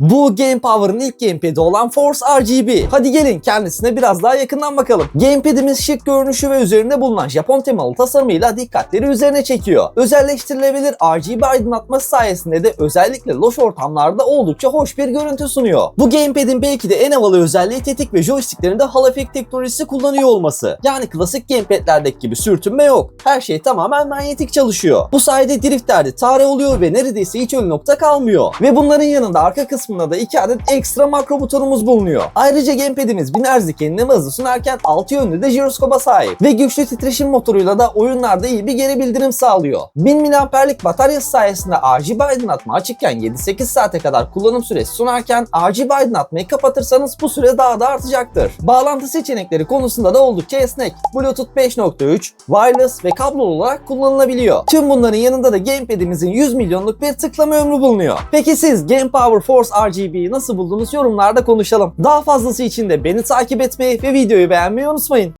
Bu Game Power'ın ilk gamepad'i olan Force RGB. Hadi gelin kendisine biraz daha yakından bakalım. Gamepad'imiz şık görünüşü ve üzerinde bulunan Japon temalı tasarımıyla dikkatleri üzerine çekiyor. Özelleştirilebilir RGB aydınlatması sayesinde de özellikle loş ortamlarda oldukça hoş bir görüntü sunuyor. Bu gamepad'in belki de en havalı özelliği tetik ve joysticklerinde Hall Effect teknolojisi kullanıyor olması. Yani klasik gamepad'lerdeki gibi sürtünme yok. Her şey tamamen manyetik çalışıyor. Bu sayede driftlerde tarih oluyor ve neredeyse hiç ölü nokta kalmıyor. Ve bunların yanında arka kısmında da iki adet ekstra makro butonumuz bulunuyor. Ayrıca gamepad'imiz 1000 Hz hızlı sunarken 6 yönlü de jiroskopa sahip. Ve güçlü titreşim motoruyla da oyunlarda iyi bir geri bildirim sağlıyor. 1000 mAh'lik bataryası sayesinde RGB aydınlatma açıkken 7-8 saate kadar kullanım süresi sunarken RGB aydınlatmayı kapatırsanız bu süre daha da artacaktır. Bağlantı seçenekleri konusunda da oldukça esnek. Bluetooth 5.3, wireless ve kablolu olarak kullanılabiliyor. Tüm bunların yanında da gamepad'imizin 100 milyonluk bir tıklama ömrü bulunuyor. Peki siz Game Power Force RGB'yi nasıl buldunuz yorumlarda konuşalım. Daha fazlası için de beni takip etmeyi ve videoyu beğenmeyi unutmayın.